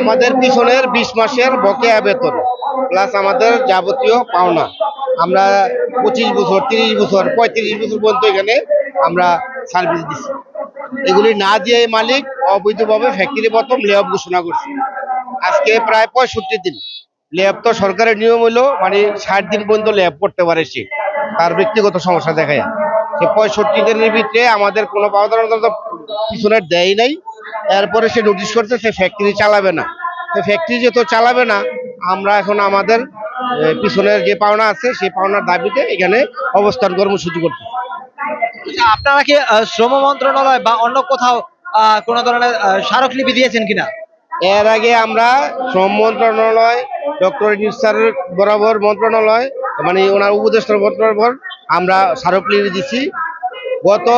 আমাদের পিছনের বিশ মাসের বকেয়া বেতন প্লাস আমাদের যাবতীয় পাওনা। আমরা পঁচিশ বছর, তিরিশ বছর, পঁয়ত্রিশ বছর পর্যন্ত এখানে আমরা সার্ভিস দিচ্ছি এগুলি না দিয়ে মালিক অবৈধভাবে ফ্যাক্টরি প্রথম লেঅফ ঘোষণা করছে। আজকে প্রায় পঁয়ষট্টি দিন। লেঅফ তো সরকারের নিয়ম হলো মানে ষাট দিন পর্যন্ত লেঅফ করতে পারে সে, তার ব্যক্তিগত সমস্যা দেখায়। সে পঁয়ষট্টি দিনের ভিতরে আমাদের কোনো পাওনা পিছনে দেয় নাই। এরপরে সে নোটিশ করতে সে ফ্যাক্টরি চালাবে না। তো ফ্যাক্টরি যেহেতু চালাবে না আমরা এখন আমাদের পিছনের যে পাওনা আছে সেই পাওনার দাবিতে এখানে অবস্থান কর্মসূচি করতে আচ্ছা, আপনারা কি শ্রম মন্ত্রণালয় বা অন্য কোথাও কোনো ধরনের স্মারকলিপি দিয়েছেন কিনা? এর আগে আমরা শ্রম মন্ত্রণালয় ডক্টর স্যার বরাবর মন্ত্রণালয় মানে ওনার উপদেষ্টার বরাবর আমরা স্মারকলিপি দিচ্ছি গত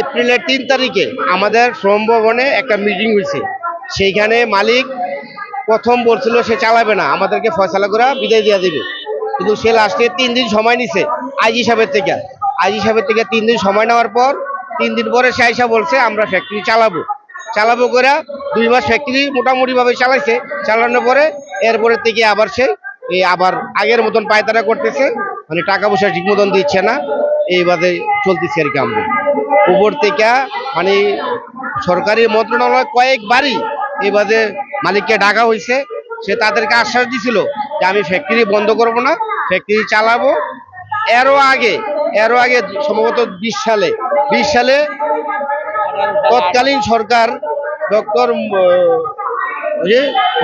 এপ্রিলের তিন তারিখে আমাদের শ্রম ভবনে একটা মিটিং হয়েছে। সেইখানে মালিক প্রথম বলছিল সে চালাবে না, আমাদেরকে ফয়সালা করে বিদায় দিয়ে দেবে কিন্তু সে লাস্টে তিন দিন সময় নিছে, আইজি সাহেবের থেকে। আইজি সাহেবের থেকে তিন দিন সময় নেওয়ার পর তিন দিন পরে সে আইসা বলছে, আমরা ফ্যাক্টরি চালাবো। চালাবো করে দুই মাস ফ্যাক্টরি মোটামুটিভাবে চালাইছে। চালানোর পরে এরপরে থেকে আবার সে আবার আগের মতন পায়তারা করতেছে। মানে টাকা পয়সা ঠিক মতন দিচ্ছে না। এইভাবে চলতেছে আর কি আমরা উপর থেকে মানে সরকারি মন্ত্রণালয় কয়েকবারই এইভাবে মালিককে ডাকা হয়েছে। সে তাদেরকে আশ্বাস দিছিল যে আমি ফ্যাক্টরি বন্ধ করব না ফ্যাক্টরি চালাবো। এরও আগে এরও আগে সম্ভবত বিশ সালে বিশ সালে তৎকালীন সরকার ডক্টর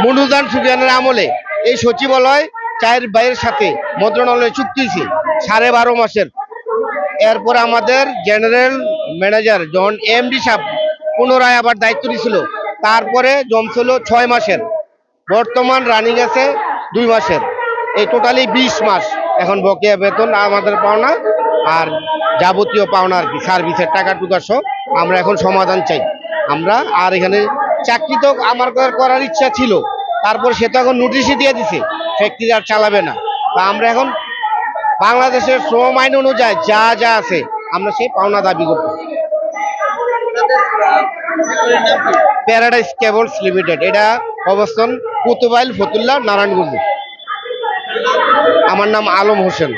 মনুদান সুবিয়ানের আমলে এই সচিবালয় চায়ের বাইয়ের সাথে মন্ত্রণালয় চুক্তি সাড়ে বারো মাসের। এরপর আমাদের জেনারেল ম্যানেজার জন এমডি সাহেব পুনরায় আবার দায়িত্ব নিয়েছিল। তারপরে জমছিল ছয় মাসের। বর্তমান রানিং আছে দুই মাসের। এই টোটালি বিশ মাস এখন বকেয়া বেতন আমাদের পাওনা আর যাবতীয় পাওনা আর কি সার্ভিসের টাকা টুকা সব আমরা এখন সমাধান চাই। আমরা আর এখানে চাকরি তো আমার করার ইচ্ছা ছিল, তারপর সে তো এখন নোটিশই দিয়ে দিছে, ফ্যাক্টরি আর চালাবে না। তা আমরা এখন বাংলাদেশের শ্রম আইন অনুযায়ী যা যা আছে, আমরা সেই পাওনা দাবি করব। প্যারাডাইস কেবলস লিমিটেড এটা অবস্থান কুতুবাইল ফতুল্লা নারায়ণগঞ্জ। আমার নাম আলম হোসেন।